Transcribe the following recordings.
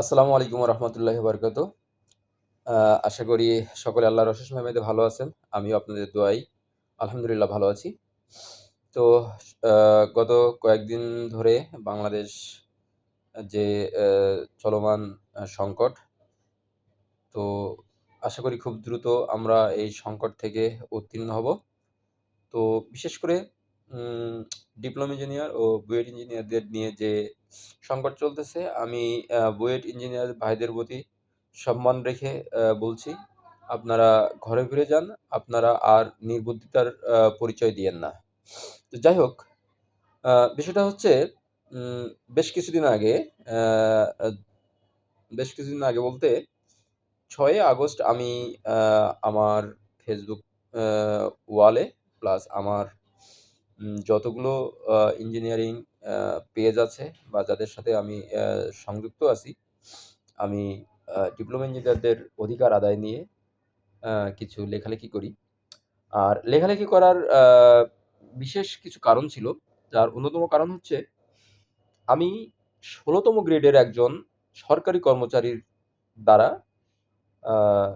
আসসালামু আলাইকুম রহমতুল্লাহ বরকত আশা করি সকলে আল্লাহর অশেষ মেহমেদে ভালো আছেন। আমিও আপনাদের দোয়াই আলহামদুলিল্লাহ ভালো আছি। তো গত কয়েকদিন ধরে বাংলাদেশ যে চলমান সংকট, তো আশা করি খুব দ্রুত আমরা এই সংকট থেকে উত্তীর্ণ হব। তো, বিশেষ করে ডিপ্লোমা ইঞ্জিনিয়ার ও বুয়েট ইঞ্জিনিয়ারদের নিয়ে যে সংকট চলতেছে, আমি বুয়েট ইঞ্জিনিয়ার ভাইদের প্রতি সম্মান রেখে বলছি, আপনারা ঘরে ফিরে যান, আপনারা আর নির্বুদ্ধিতার পরিচয় দিয়েন না। তো যাই হোক বিষয়টা হচ্ছে বেশ কিছুদিন আগে বেশ কিছুদিন আগে বলতে ছয়ই আগস্ট আমি আমার ফেসবুক ওয়ালে প্লাস আমার যতগুলো ইঞ্জিনিয়ারিং পেজ আছে বা যাদের সাথে আমি সংযুক্ত আছি আমি ডিপ্লোমা ইঞ্জিনিয়ারদের অধিকার আদায় নিয়ে কিছু লেখালেখি করি। আর লেখালেখি করার বিশেষ কিছু কারণ ছিল। যার অন্যতম কারণ হচ্ছে আমি ষোলোতম গ্রেডের একজন সরকারি কর্মচারীর দ্বারা আহ,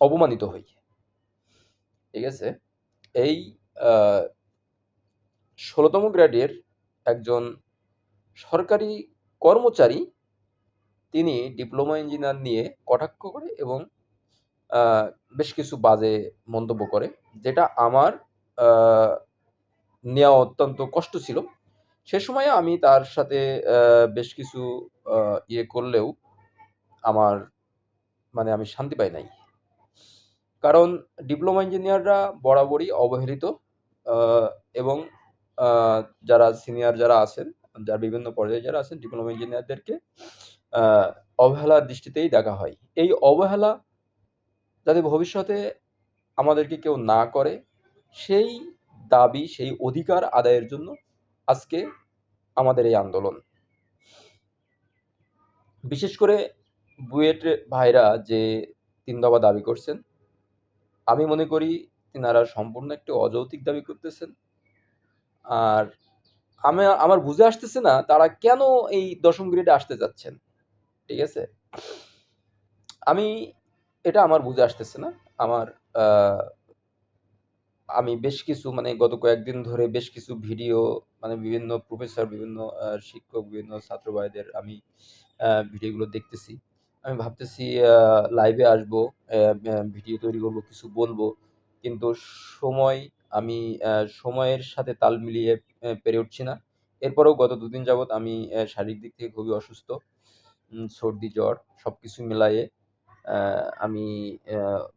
অপমানিত হই। ঠিক আছে? এই ষোলোতম গ্রেডের একজন সরকারি কর্মচারী, তিনি ডিপ্লোমা ইঞ্জিনিয়ার নিয়ে কটাক্ষ করে এবং বেশ কিছু বাজে মন্তব্য করে, যেটা আমার নেওয়া অত্যন্ত কষ্ট ছিল। সে সময়ে আমি তার সাথে বেশ কিছু ইয়ে করলেও আমার মানে আমি শান্তি পাই নাই। কারণ ডিপ্লোমা ইঞ্জিনিয়াররা বরাবরই অবহেলিত এবং যারা সিনিয়র যারা আছেন, যারা বিভিন্ন পর্যায়ে যারা আছেন ডিপ্লোমা ইঞ্জিনিয়ারদেরকে অবহেলার দৃষ্টিতেই দেখা হয়। এই অবহেলা যাতে ভবিষ্যতে আমাদেরকে কেউ না করে, সেই দাবি, সেই অধিকার আদায়ের জন্য আজকে আমাদের এই আন্দোলন। বিশেষ করে বুয়েট ভাইরা যে তিন দফা দাবি করছেন আমি মনে করি তিনারা সম্পূর্ণ একটি অযৌক্তিক দাবি করতেছেন। আর আমি, আমার বুঝে আসতেছে না তারা কেন এই দশম গ্রেডে আসতে যাচ্ছেন, ঠিক আছে? আমি, এটা আমার বুঝে আসতেছে না। আমার আমি বেশ কিছু মানে গত কয়েকদিন ধরে বেশ কিছু ভিডিও মানে বিভিন্ন প্রফেসর, বিভিন্ন শিক্ষক, বিভিন্ন ছাত্র ভাইদের আমি ভিডিওগুলো দেখতেছি। আমি ভাবতেছি লাইভে আসব ভিডিও তৈরি করব, কিছু বলব। কিন্তু সময়, আমি সময়ের সাথে তাল মিলিয়ে পেরে উঠছি না। এরপরেও গত দুদিন যাবৎ আমি শারীরিক দিক থেকে খুবই অসুস্থ। সর্দি, জ্বর সব কিছু মিলায়ে আমি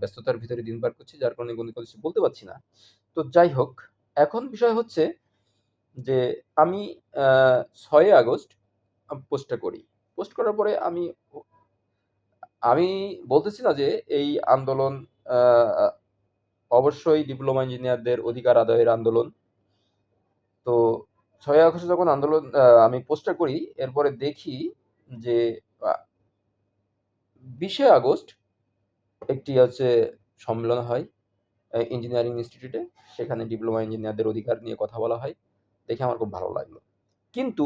ব্যস্ততার ভিতরে দিন পার করছি, যার কারণে কোনো কিছু বলতে পারছি না। তো যাই হোক, এখন বিষয় হচ্ছে যে আমি ছয়ই আগস্ট পোস্টটা করি। পোস্ট করার পরে আমি আমি বলতেছি না যে এই আন্দোলন অবশ্যই ডিপ্লোমা ইঞ্জিনিয়ারদের অধিকার আদায়ের আন্দোলন। তো ছয় আগস্ট যখন আন্দোলন আমি পোস্টার করি, এরপরে দেখি যে বিশে আগস্ট একটি হচ্ছে সম্মেলন হয় ইঞ্জিনিয়ারিং ইনস্টিটিউটে সেখানে ডিপ্লোমা ইঞ্জিনিয়ারদের অধিকার নিয়ে কথা বলা হয়। দেখে আমার খুব ভালো লাগল। কিন্তু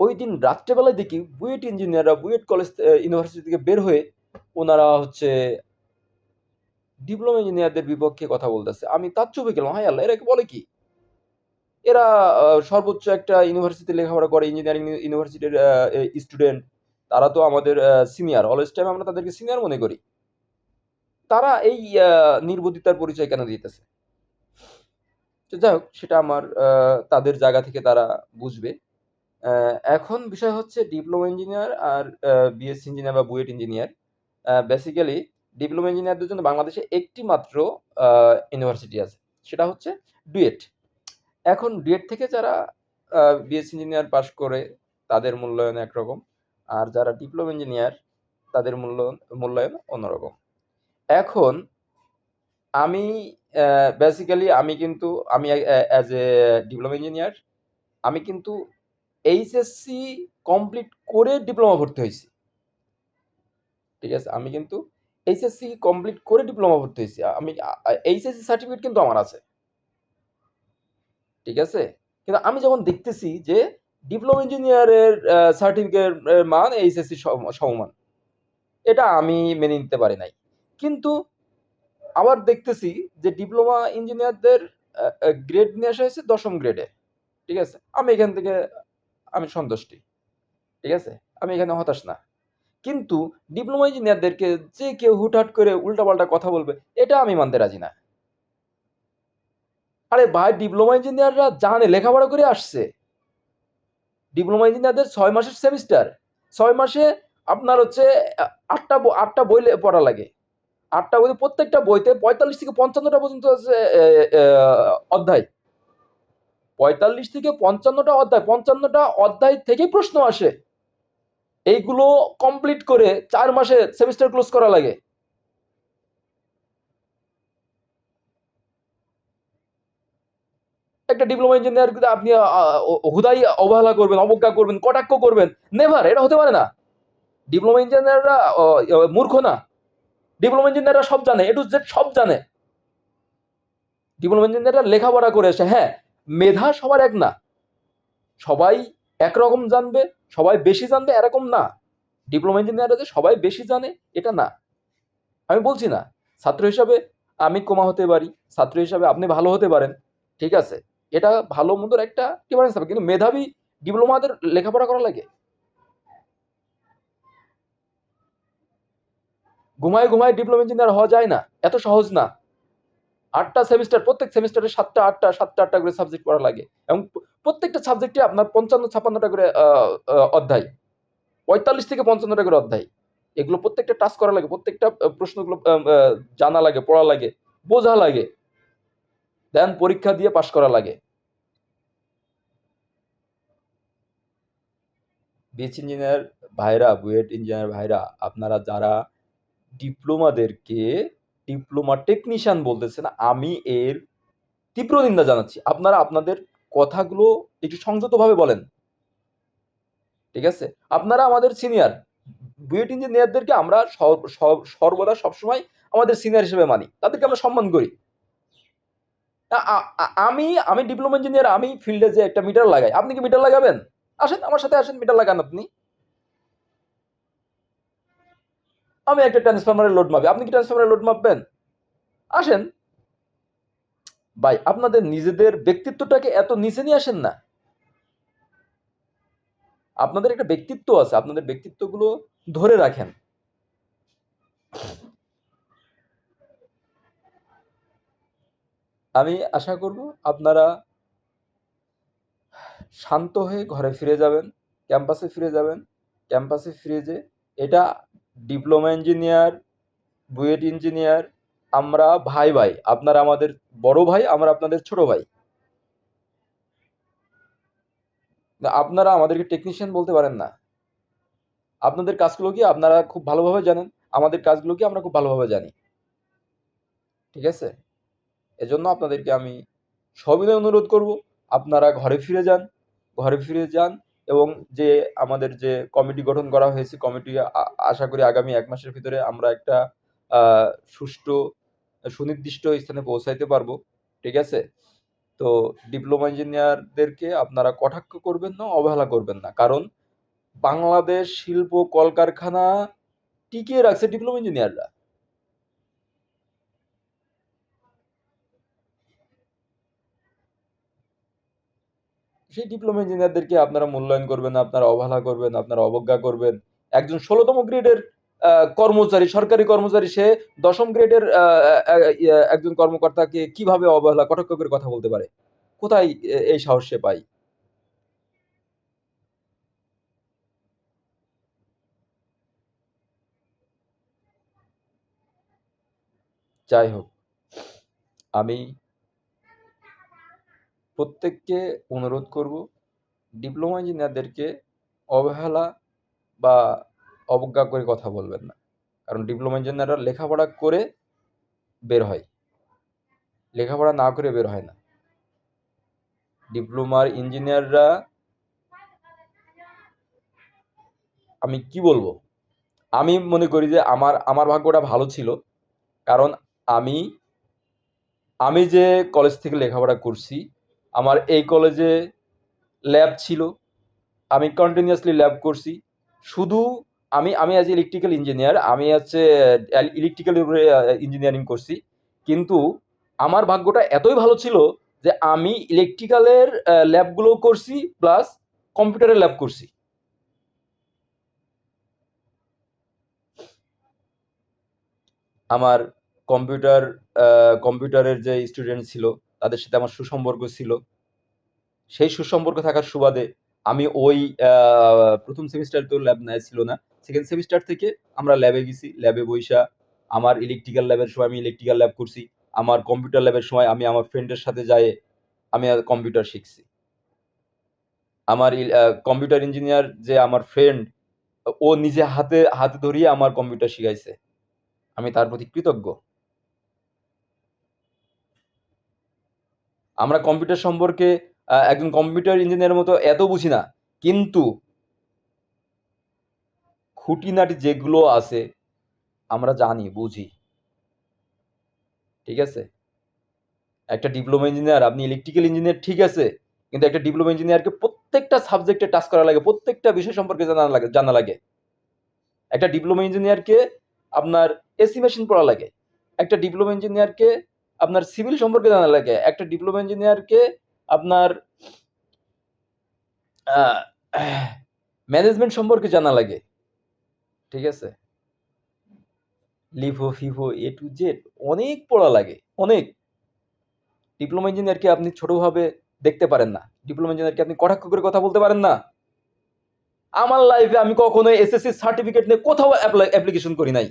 ওই দিন রাত্রেবেলায় দেখি বুয়েট ইঞ্জিনিয়াররা বুয়েট কলেজ ইউনিভার্সিটি থেকে বের হয়ে ওনারা হচ্ছে ডিপ্লোমা ইঞ্জিনিয়ারদের বিপক্ষে কথা বলতেছে। আমি তার চুপে গেলাম হাই আল্লাহ, এরা বলে কি? এরা সর্বোচ্চ একটা ইউনিভার্সিটি লেখাপড়া করে ইঞ্জিনিয়ারিং ইউনিভার্সিটির স্টুডেন্ট তারা তো আমাদের সিনিয়র অলওয়েজ টাইম আমরা তাদেরকে সিনিয়র মনে করি। তারা এই নির্বুদ্ধিতার পরিচয় কেন দিতেছে? যাই হোক, সেটা আমার তাদের জায়গা থেকে তারা বুঝবে। এখন বিষয় হচ্ছে ডিপ্লোমা ইঞ্জিনিয়ার আর বিএসসি ইঞ্জিনিয়ার বা বুয়েট ইঞ্জিনিয়ার বেসিক্যালি ডিপ্লোমা ইঞ্জিনিয়ারদের জন্য বাংলাদেশে একটি মাত্র ইউনিভার্সিটি আছে। সেটা হচ্ছে ডুয়েট এখন ডুয়েট থেকে যারা বিএসসি ইঞ্জিনিয়ার পাশ করে, তাদের মূল্যায়ন একরকম। আর যারা ডিপ্লোমা ইঞ্জিনিয়ার তাদের মূল্যায়ন মূল্যায়ন অন্যরকম। এখন আমি বেসিক্যালি আমি কিন্তু, আমি অ্যাজ এ ডিপ্লোমা ইঞ্জিনিয়ার আমি কিন্তু এইচএসসি কমপ্লিট করে ডিপ্লোমা ভর্তি হয়েছি। ঠিক আছে? আমি কিন্তু এইচএসসি কমপ্লিট করে ডিপ্লোমা ভর্তি হয়েছি। আমি এইচএসসি সার্টিফিকেট কিন্তু আমার আছে। ঠিক আছে? কিন্তু আমি যখন দেখতেছি যে ডিপ্লোমা ইঞ্জিনিয়ারের সার্টিফিকেটের মান এইচএসসি সমমান, এটা আমি মেনে নিতে পারি নাই। কিন্তু আবার দেখতেছি যে ডিপ্লোমা ইঞ্জিনিয়ারদের গ্রেড নিয়ে আসা হয়েছে দশম গ্রেডে ঠিক আছে? আমি এখান থেকে, আমি সন্তুষ্টি। ঠিক আছে? আমি এখানে হতাশ না। কিন্তু ডিপ্লোমা ইঞ্জিনিয়ারদেরকে যে কেউ হুটহাট করে উল্টাপাল্টা কথা বলবে, এটা আমি মানতে রাজি না। আরে ভাই, ডিপ্লোমা ইঞ্জিনিয়াররা জানে লেখাপড়া করে আসছে। ডিপ্লোমা ইঞ্জিনিয়ারদের ছয় মাসের সেমিস্টার। ছয় মাসে আপনার হচ্ছে আটটা আটটা বই পড়া লাগে। আটটা বই, প্রত্যেকটা বইতে পঁয়তাল্লিশ থেকে পঞ্চান্নটা পর্যন্ত অধ্যায়। পঁয়তাল্লিশ থেকে পঞ্চান্নটা অধ্যায় পঞ্চান্নটা অধ্যায় থেকে প্রশ্ন আসে। এইগুলো কমপ্লিট করে চার মাসে সেমিস্টার ক্লোজ করা লাগে। একটা ডিপ্লোমা ইঞ্জিনিয়ার আপনি হুদাই অবহেলা করবেন, অবজ্ঞা করবেন, কটাক্ষ করবেন নেভার এটা হতে পারে না। ডিপ্লোমা ইঞ্জিনিয়াররা মূর্খ না। ডিপ্লোমা ইঞ্জিনিয়াররা সব জানে এটু জেড সব জানে। ডিপ্লোমা ইঞ্জিনিয়াররা লেখাপড়া করে এসে হ্যাঁ মেধা সবার এক না। সবাই একরকম জানবে সবাই বেশি জানবে এরকম না। ডিপ্লোমা ইঞ্জিনিয়াররা যে সবাই বেশি জানে, এটা না। আমি বলছি না, ছাত্র হিসাবে আমি কমা হতে পারি, ছাত্র হিসাবে আপনি ভালো হতে পারেন, ঠিক আছে? এটা ভালো মন্দর একটা ডিফারেন্স হবে, কিন্তু মেধাবী ডিপ্লোমাদের লেখাপড়া করা লাগে। ঘুমায় ঘুমায় ডিপ্লোমা ইঞ্জিনিয়ার হওয়া যায় না, এত সহজ না। আটটা সেমিস্টার প্রত্যেক সেমিস্টারে সাতটা, আটটা সাতটা, আটটা করে সাবজেক্ট পড়া লাগে। এবং প্রত্যেকটা সাবজেক্টে আপনার পঞ্চান্ন, ছাপ্পান্নটা করে অধ্যায়। পঁয়তাল্লিশ থেকে পঞ্চান্নটা করে অধ্যায়। এগুলো প্রত্যেকটা টাচ করা লাগে, প্রত্যেকটা প্রশ্নগুলো জানা লাগে, পড়া লাগে, বোঝা লাগে। দেন পরীক্ষা দিয়ে পাশ করা লাগে। বিএস ইঞ্জিনিয়ার ভাইরা, বুয়েট ইঞ্জিনিয়ার ভাইরা, আপনারা যারা ডিপ্লোমাদেরকে ডিপ্লোমা টেকনিশিয়ান বলতেছেন, আমি এর তীব্র নিন্দা জানাচ্ছি। আপনারা আপনাদের কথাগুলো একটু সংযতভাবে বলেন। ঠিক আছে? আপনারা আমাদের সিনিয়র বুয়েট ইঞ্জিনিয়ারদেরকে আমরা সর- সর- সর্বদা সবসময় আমাদের সিনিয়র হিসেবে মানি। তাদেরকে আমরা সম্মান করি। আমি আমি ডিপ্লোমা ইঞ্জিনিয়ার আমি ফিল্ডে যে একটা মিটার লাগাই, আপনি কি মিটার লাগাবেন? আসেন, আমার সাথে আসেন মিটার লাগান আপনি। আমি একটা ট্রান্সফরমারের লোড মাপি। আপনি কি ট্রান্সফরমারের লোড মাপবেন? আসেন। ভাই, আপনাদের নিজেদের ব্যক্তিত্বটাকে এত নিচে নিয়ে আসেন না। আপনাদের একটা ব্যক্তিত্ব আছে, আপনাদের ব্যক্তিত্বগুলো ধরে রাখেন। আমি আশা করব আপনারা শান্ত হয়ে ঘরে ফিরে যাবেন, ক্যাম্পাসে ফিরে যাবেন, ক্যাম্পাসে ফিরে যে এটা ডিপ্লোমা ইঞ্জিনিয়ার বুয়েট ইঞ্জিনিয়ার আমরা ভাই ভাই, আপনারা আমাদের বড় ভাই, আমরা আপনাদের ছোট ভাই। আপনারা আমাদেরকে টেকনিশিয়ান বলতে পারেন না। আপনাদের কাজগুলো কি আপনারা খুব ভালোভাবে জানেন? আমাদের কাজগুলো কি আমরা খুব ভালোভাবে জানি? ঠিক আছে? এজন্য আপনাদেরকে আমি সবিনয় অনুরোধ করব, আপনারা ঘরে ফিরে যান, ঘরে ফিরে যান এবং যে আমাদের যে কমিটি গঠন করা হয়েছে কমিটি আশা করি আগামী এক মাসের ভিতরে আমরা একটা সুষ্ঠু, সুনির্দিষ্ট স্থানে পৌঁছাইতে পারব, ঠিক আছে? তো ডিপ্লোমা ইঞ্জিনিয়ারদেরকে আপনারা কটাক্ষ করবেন না, অবহেলা করবেন না। কারণ বাংলাদেশ শিল্প কলকারখানা টিকিয়ে রাখছে ডিপ্লোমা ইঞ্জিনিয়াররা সেই ডিপ্লোমা ইঞ্জিনিয়ারদেরকে আপনারা মূল্যায়ন করবেন আপনারা অবহেলা করবেন আপনারা অবজ্ঞা করবেন। একজন ষোলোতম গ্রেডের কর্মচারী সরকারি কর্মচারী সে দশম গ্রেডের ইয়ে, একজন কর্মকর্তাকে কীভাবে অবহেলা কটাক্ষ করে কথা বলতে পারে? কোথায় এই সাহস সে পায়? যাই হোক আমি প্রত্যেককে অনুরোধ করব, ডিপ্লোমা ইঞ্জিনিয়ারদেরকে অবহেলা বা অবজ্ঞা করে কথা বলবেন না। কারণ ডিপ্লোমা ইঞ্জিনিয়াররা লেখাপড়া করে বের হয়। লেখাপড়া না করে বের হয় না। ডিপ্লোমার ইঞ্জিনিয়াররা আমি কি বলব? আমি মনে করি যে আমার আমার ভাগ্যটা ভালো ছিল। কারণ আমি আমি যে কলেজ থেকে লেখাপড়া করছি আমার এই কলেজে ল্যাব ছিল। আমি কন্টিনিউয়াসলি ল্যাব করছি। শুধু আমি আমি আজ ইলেকট্রিক্যাল ইঞ্জিনিয়ার আমি হচ্ছে ইলেকট্রিক্যাল ইঞ্জিনিয়ারিং করছি। কিন্তু আমার ভাগ্যটা এতই ভালো ছিল যে আমি ইলেকট্রিক্যালের ল্যাবগুলোও করছি প্লাস কম্পিউটারের ল্যাব করছি। আমার কম্পিউটার কম্পিউটারের যে স্টুডেন্ট ছিল তাদের সাথে আমার সুসম্পর্ক ছিল। সেই সুসম্পর্ক থাকার সুবাদে আমি ওই প্রথম সেমিস্টার তো ল্যাব নেয় ছিল না। সেকেন্ড সেমিস্টার থেকে আমরা ল্যাবে গেছি ল্যাবে বইসা আমার ইলেকট্রিক্যাল ল্যাবের সময় আমি ইলেকট্রিক্যাল ল্যাব করছি। আমার কম্পিউটার ল্যাবের সময় আমি আমার ফ্রেন্ডের সাথে যাই আমি কম্পিউটার শিখছি। আমার কম্পিউটার ইঞ্জিনিয়ার যে আমার ফ্রেন্ড ও নিজে হাতে হাতে ধরিয়ে আমার কম্পিউটার শিখাইছে। আমি তার প্রতি কৃতজ্ঞ। আমরা কম্পিউটার সম্পর্কে একজন কম্পিউটার ইঞ্জিনিয়ারের মতো এত বুঝি না, কিন্তু খুঁটিনাটি যেগুলো আছে, আমরা জানি, বুঝি। ঠিক আছে? একটা ডিপ্লোমা ইঞ্জিনিয়ার, আপনি ইলেকট্রিক্যাল ইঞ্জিনিয়ার ঠিক আছে, কিন্তু একটা ডিপ্লোমা ইঞ্জিনিয়ারকে প্রত্যেকটা সাবজেক্টে টাচ করা লাগে, প্রত্যেকটা বিষয় সম্পর্কে জানা লাগে জানা লাগে। একটা ডিপ্লোমা ইঞ্জিনিয়ারকে আপনার এসি মেশিন পড়া লাগে, একটা ডিপ্লোমা ইঞ্জিনিয়ারকে আপনার সিভিল সম্পর্কে জানা লাগে। একটা ডিপ্লোমা ইঞ্জিনিয়ারকে আপনার ম্যানেজমেন্ট সম্পর্কে জানা লাগে। ঠিক আছে? LIFO FIFO A to Z অনেক পড়া লাগে, অনেক। ডিপ্লোমা ইঞ্জিনিয়ারকে আপনি ছোটভাবে দেখতে পারেন না। ডিপ্লোমা ইঞ্জিনিয়ারকে আপনি কটাক্ষ করে কথা বলতে পারেন না। আমার লাইফে আমি কখনো এসএসসি সার্টিফিকেট নিয়ে কোথাও অ্যাপ্লিকেশন করি নাই।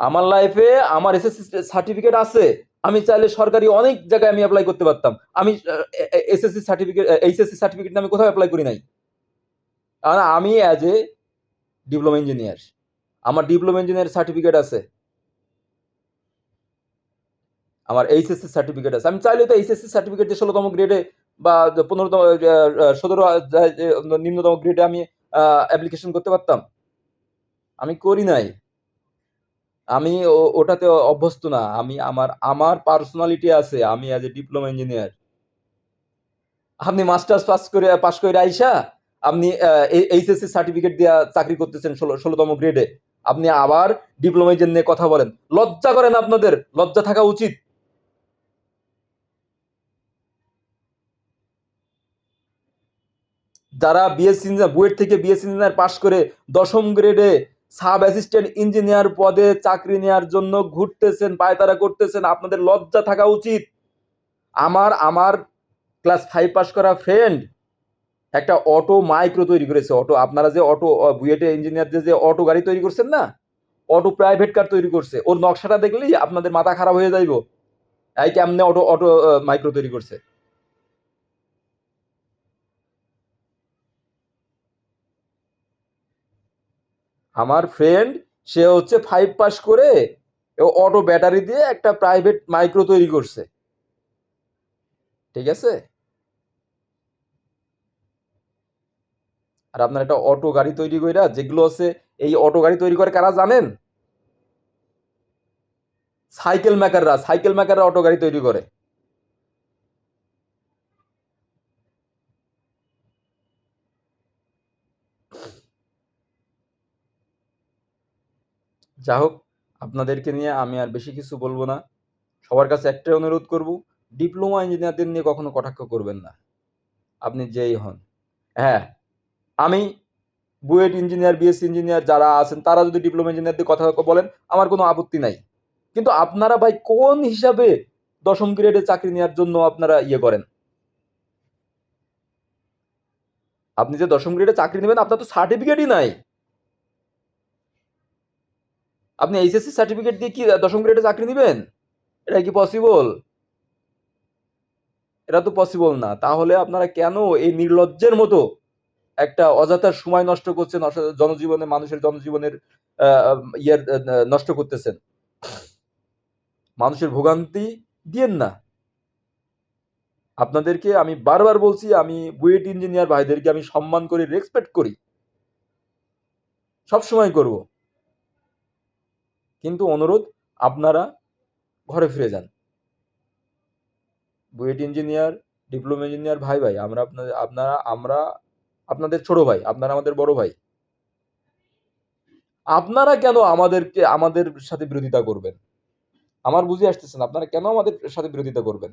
আমার লাইফে আমার এসএসসি সার্টিফিকেট আছে, আমি চাইলে সরকারি অনেক জায়গায় আমি অ্যাপ্লাই করতে পারতাম। আমি এসএসসি সার্টিফিকেট এইচএসসি সার্টিফিকেট আমি কোথাও অ্যাপ্লাই করি নাই। কারণ আমি অ্যাজ এ ডিপ্লোমা ইঞ্জিনিয়ার আমার ডিপ্লোমা ইঞ্জিনিয়ার সার্টিফিকেট আছে। আমার এইচএসসি সার্টিফিকেট আছে। আমি চাইলে তো এইচএসসি সার্টিফিকেট দিয়ে ষোলোতম গ্রেডে বা পনেরোতম সতেরো নিম্নতম গ্রেডে আমি অ্যাপ্লিকেশন করতে পারতাম। আমি করি নাই। আমি ওটাতে অভ্যস্ত না। আমি আমার আমার পার্সোনালিটি আছে, আমি অ্যাজ এ ডিপ্লোমা ইঞ্জিনিয়ার আপনি মাস্টার্স পাস করে পাস করে আইসা, আপনি এইচএসসি সার্টিফিকেট দিয়ে চাকরি করতেছেন ষোলো, ষোলোতম গ্রেডে আপনি আবার ডিপ্লোমা ইঞ্জিনিয়ার নিয়ে কথা বলেন। লজ্জা করেন আপনাদের, লজ্জা থাকা উচিত। যারা বিএসসি বুয়েট থেকে বিএসসি ইঞ্জিনিয়ার পাশ করে দশম গ্রেডে সাব অ্যাসিস্ট্যান্ট ইঞ্জিনিয়ার পদে চাকরি নেওয়ার জন্য ঘুরতেছেন, পায়তারা করতেছেন। আপনাদের লজ্জা থাকা উচিত। আমার আমার ক্লাস ফাইভ পাস করা ফ্রেন্ড একটা অটো মাইক্রো তৈরি করেছে। অটো, আপনারা যে অটো বুয়েটে ইঞ্জিনিয়ার যে অটো গাড়ি তৈরি করছেন না? অটো প্রাইভেট কার তৈরি করছে। ওর নকশাটা দেখলেই আপনাদের মাথা খারাপ হয়ে যাইব। এই কেমনে অটো অটো মাইক্রো তৈরি করছে? আমার ফ্রেন্ড সে হচ্ছে ফাইভ পাস করে অটো ব্যাটারি দিয়ে একটা প্রাইভেট মাইক্রো তৈরি করছে। ঠিক আছে? আর আপনার একটা অটো গাড়ি তৈরি কইরা, যেগুলো আছে এই অটো গাড়ি তৈরি করে কারা জানেন? সাইকেল মেকাররা সাইকেল মেকাররা অটো গাড়ি তৈরি করে। যা হোক আপনাদেরকে নিয়ে আমি আর বেশি কিছু বলব না। সবার কাছে একটাই অনুরোধ করব, ডিপ্লোমা ইঞ্জিনিয়ারদের নিয়ে কখনো কটাক্ষ করবেন না। আপনি যেই হন। হ্যাঁ আমি বুয়েট ইঞ্জিনিয়ার বিএসসি ইঞ্জিনিয়ার যারা আছেন, তারা যদি ডিপ্লোমা ইঞ্জিনিয়ারদের কথা বলেন, আমার কোনো আপত্তি নাই। কিন্তু আপনারা ভাই কোন হিসাবে দশম গ্রেডে চাকরি নেওয়ার জন্য আপনারা ইয়ে করেন? আপনি যে দশম গ্রেডে চাকরি নেবেন, আপনার তো সার্টিফিকেটই নাই। আপনি এইচএসসি সার্টিফিকেট দিয়ে কি দশম গ্রেডে চাকরি নেবেন এটা কি পসিবল এটা তো পসিবল না। তাহলে আপনারা কেন এই নির্লজ্জের মতো একটা অযথার সময় নষ্ট করছেন জনজীবনে, মানুষের জনজীবনের ইয়ের নষ্ট করতেছেন? মানুষের ভোগান্তি দিয়েন না। আপনাদেরকে আমি বারবার বলছি, আমি বুয়েট ইঞ্জিনিয়ার ভাইদেরকে আমি সম্মান করি রেসপেক্ট করি। সব সময় করব। কিন্তু অনুরোধ, আপনারা ঘরে ফিরে যান। বুয়েট ইঞ্জিনিয়ার, ডিপ্লোমা ইঞ্জিনিয়ার ভাই ভাই, আমরা আপনাদের, আপনারা, আমরা আপনাদের ছোট ভাই, আপনারা আমাদের বড় ভাই। আপনারা কেন আমাদেরকে, আমাদের সাথে বিরোধিতা করবেন? আমার বুঝে আসতেছেন আপনারা কেন আমাদের সাথে বিরোধিতা করবেন?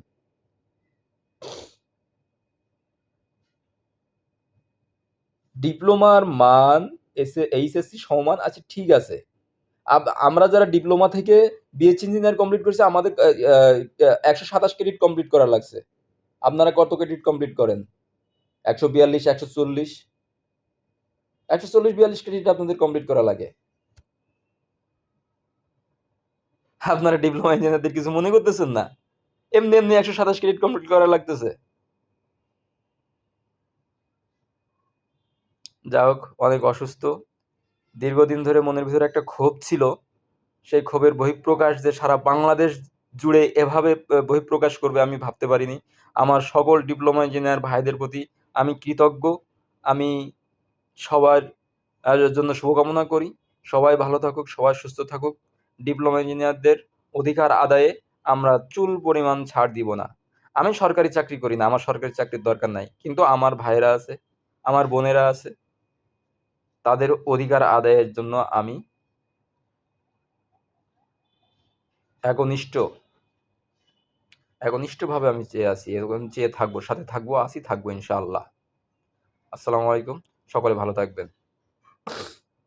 ডিপ্লোমার মান এসে এইচএসসি সমান আছে, ঠিক আছে। আমরা যারা ডিপ্লোমা থেকে বিএস ইঞ্জিনিয়ার কমপ্লিট করছি, আমাদের একশো সাতাশ ক্রেডিট কমপ্লিট করা লাগছে। আপনারা কত ক্রেডিট কমপ্লিট করেন? একশো বিয়াল্লিশ, একশো চল্লিশ? একশো চল্লিশ, বিয়াল্লিশ ক্রেডিট আপনাদের কমপ্লিট করা লাগে। আপনারা ডিপ্লোমা ইঞ্জিনিয়ারদের কিছু মনে করতেছেন না? এমনি এমনি একশো সাতাশ ক্রেডিট কমপ্লিট করা লাগতেছে। যা হোক, অনেক অসুস্থ। দীর্ঘদিন ধরে মনের ভিতরে একটা ক্ষোভ ছিল। সেই ক্ষোভের বহিঃপ্রকাশ যে সারা বাংলাদেশ জুড়ে এভাবে বহিঃপ্রকাশ করবে আমি ভাবতে পারিনি। আমার সকল ডিপ্লোমা ইঞ্জিনিয়ার ভাইদের প্রতি আমি কৃতজ্ঞ। আমি সবার জন্য শুভকামনা করি। সবাই ভালো থাকুক, সবাই সুস্থ থাকুক। ডিপ্লোমা ইঞ্জিনিয়ারদের অধিকার আদায়ে আমরা চুল পরিমাণ ছাড় দিব না। আমি সরকারি চাকরি করি না, আমার সরকারি চাকরির দরকার নাই। কিন্তু আমার ভাইয়েরা আছে, আমার বোনেরা আছে তাদের অধিকার আদায়ের জন্য আমি একনিষ্ঠ। একনিষ্ঠভাবে আমি চেয়ে আছি, এরকম চেয়ে থাকব, সাথে থাকব আসি থাকব ইনশাআল্লাহ। আসসালামু আলাইকুম, সকলে ভালো থাকবেন।